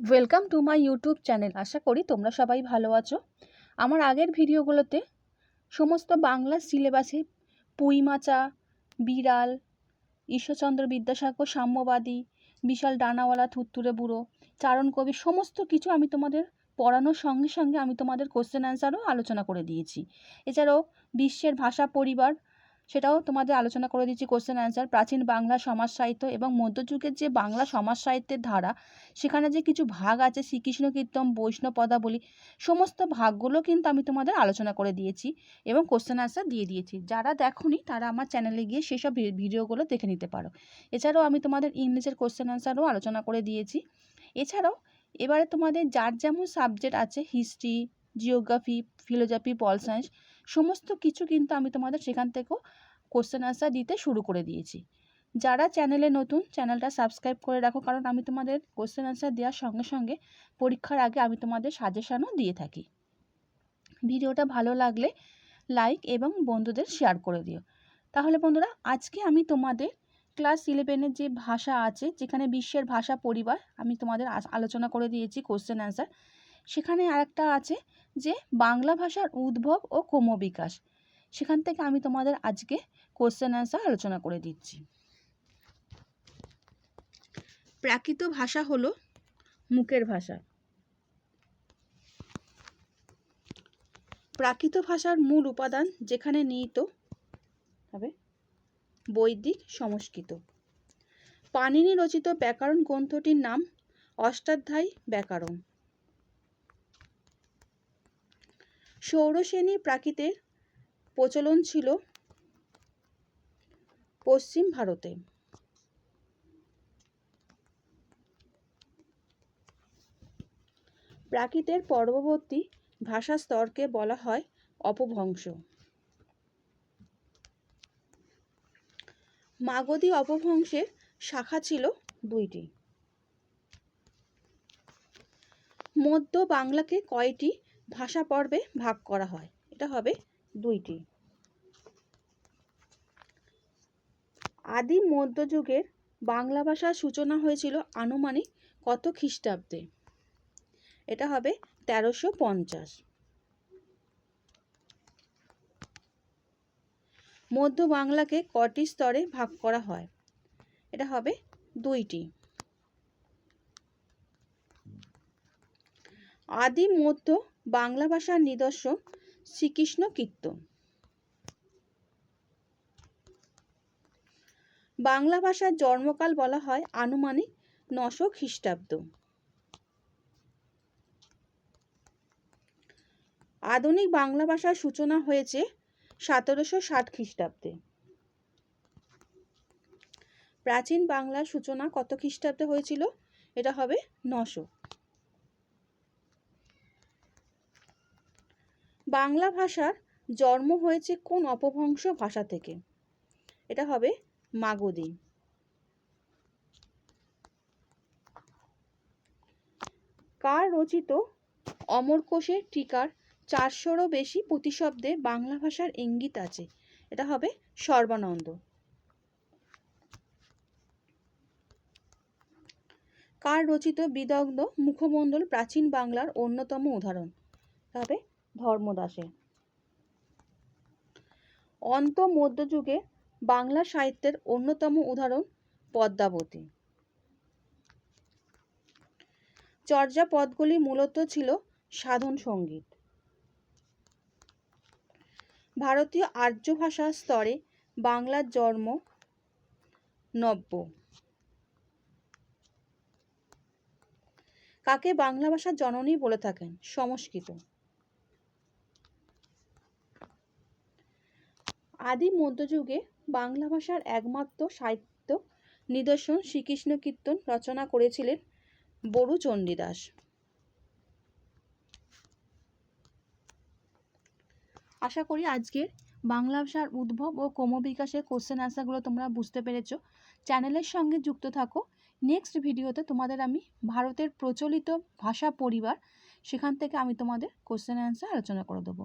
Welcome to my YouTube channel আশা করি তোমরা সবাই ভালো আছো। আমার আগের ভিডিওগুলোতে সমস্ত বাংলা সিলেবাসে পুঁইমাচা বিড়াল, ঈশ্বরচন্দ্র বিদ্যাসাগর, সাম্যবাদী, বিশাল ডানাওয়ালা, থুত্তুরে বুড়ো, চারণ কবি, সমস্ত কিছু আমি তোমাদের পড়ানোর সঙ্গে সঙ্গে আমি তোমাদের কোশ্চেন অ্যান্সারও আলোচনা করে দিয়েছি। এছাড়াও বিশ্বের ভাষা পরিবার সেটাও তোমাদের আলোচনা করে দিচ্ছি কোশ্চেন অ্যান্সার প্রাচীন বাংলা সমাজ সাহিত্য এবং মধ্যযুগের যে বাংলা সমাজ সাহিত্যের ধারা, সেখানে যে কিছু ভাগ আছে শ্রীকৃষ্ণ কীর্তন, বৈষ্ণব পদাবলী, সমস্ত ভাগগুলো কিন্তু আমি তোমাদের আলোচনা করে দিয়েছি এবং কোশ্চেন আনসার দিয়ে দিয়েছি। যারা দেখোনি, তারা আমার চ্যানেলে গিয়ে সেসব ভিডিওগুলো দেখে নিতে পারো। এছাড়াও আমি তোমাদের ইংলিশের কোশ্চেন আনসারও আলোচনা করে দিয়েছি। এছাড়াও এবারে তোমাদের যার যেমন সাবজেক্ট আছে history geography philosophy pol science সমস্ত কিছু কিন্তু আমি তোমাদের সেখান থেকেও কোশ্চেন আনসার দিতে শুরু করে দিয়েছি। যারা চ্যানেলে নতুন চ্যানেলটা সাবস্ক্রাইব করে রাখো, কারণ আমি তোমাদের কোশ্চেন আনসার দেওয়ার সঙ্গে সঙ্গে পরীক্ষার আগে আমি তোমাদের সাজেশানও দিয়ে থাকি। ভিডিওটা ভালো লাগলে লাইক এবং বন্ধুদের শেয়ার করে দিও। তাহলে বন্ধুরা, আজকে আমি তোমাদের ক্লাস ইলেভেনের যে ভাষা আছে, যেখানে বিশ্বের ভাষা পরিবার, আমি তোমাদের আলোচনা করে দিয়েছি কোশ্চেন অ্যান্সার সেখানে আরেকটা আছে যে বাংলা ভাষার উদ্ভব ও ক্রমবিকাশ সেখান থেকে আমি তোমাদের আজকে কোশ্চেন অ্যান্সার আলোচনা করে দিচ্ছি। প্রাকৃত ভাষা হলো মুখের ভাষা। প্রাকৃত ভাষার মূল উপাদান যেখানে নিহিত হবে, বৈদিক, সংস্কৃত। পাণিনি রচিত ব্যাকরণ গ্রন্থটির নাম অষ্টাধ্যায়ী ব্যাকরণ। সৌরসেনী প্রাকৃতের প্রচলন ছিল পশ্চিম ভারতে। প্রাকৃতের পরবর্তী ভাষা স্তরকে বলা হয় অপভ্রংশ। মাগধী অপভ্রংশের শাখা ছিল দুইটি। মধ্য বাংলাকে কয়টি ভাষা পর্বে ভাগ করা হয়। এটা হবে দুইটি। আদি মধ্যযুগের বাংলা ভাষার সূচনা হয়েছিল আনুমানিক কত খ্রিস্টাব্দে? এটা হবে তেরোশো পঞ্চাশ। মধ্য বাংলাকে কটি স্তরে ভাগ করা হয়? এটা হবে দুইটি। আদি মধ্য বাংলা ভাষার নিদর্শন শ্রীকৃষ্ণ কীর্তন বাংলা ভাষার জন্মকাল বলা হয় আনুমানিক নশো খ্রিস্টাব্দ। আধুনিক বাংলা ভাষার সূচনা হয়েছে সতেরোশো ষাট খ্রিস্টাব্দে। প্রাচীন বাংলার সূচনা কত খ্রিস্টাব্দে হয়েছিল? এটা হবে নশো। বাংলা ভাষার জন্ম হয়েছে কোন অপভ্রংশ ভাষা থেকে? এটা হবে মাগধী। কার রচিত অমরকোষের টিকার চারশোরও বেশি প্রতিশব্দে বাংলা ভাষার ইঙ্গিত আছে? এটা হবে সর্বানন্দ। কার রচিত বিদগ্ধ মুখমণ্ডল প্রাচীন বাংলার অন্যতম উদাহরণ? হবে ধর্মদাসের অন্ত মধ্যযুগে বাংলা সাহিত্যের অন্যতম উদাহরণ পদ্মাবতী। চর্যা চর্যাপদগুলি মূলত ছিল সাধন সংগীত। ভারতীয় আর্য ভাষার স্তরে বাংলার জন্ম নব্য। কাকে বাংলা ভাষার জননী বলে থাকেন? সংস্কৃত। আদি মধ্যযুগে বাংলা ভাষার একমাত্র সাহিত্য নিদর্শন শ্রীকৃষ্ণ কীর্তন রচনা করেছিলেন বড়ু চণ্ডীদাস। আশা করি আজকের বাংলা ভাষার উদ্ভব ও ক্রমবিকাশের কোশ্চেন আনসারগুলো তোমরা বুঝতে পেরেছ। চ্যানেলের সঙ্গে যুক্ত থাকো। নেক্সট ভিডিওতে তোমাদের আমি ভারতের প্রচলিত ভাষা পরিবার, সেখান থেকে আমি তোমাদের কোশ্চেন অ্যান্সার আলোচনা করে দেবো।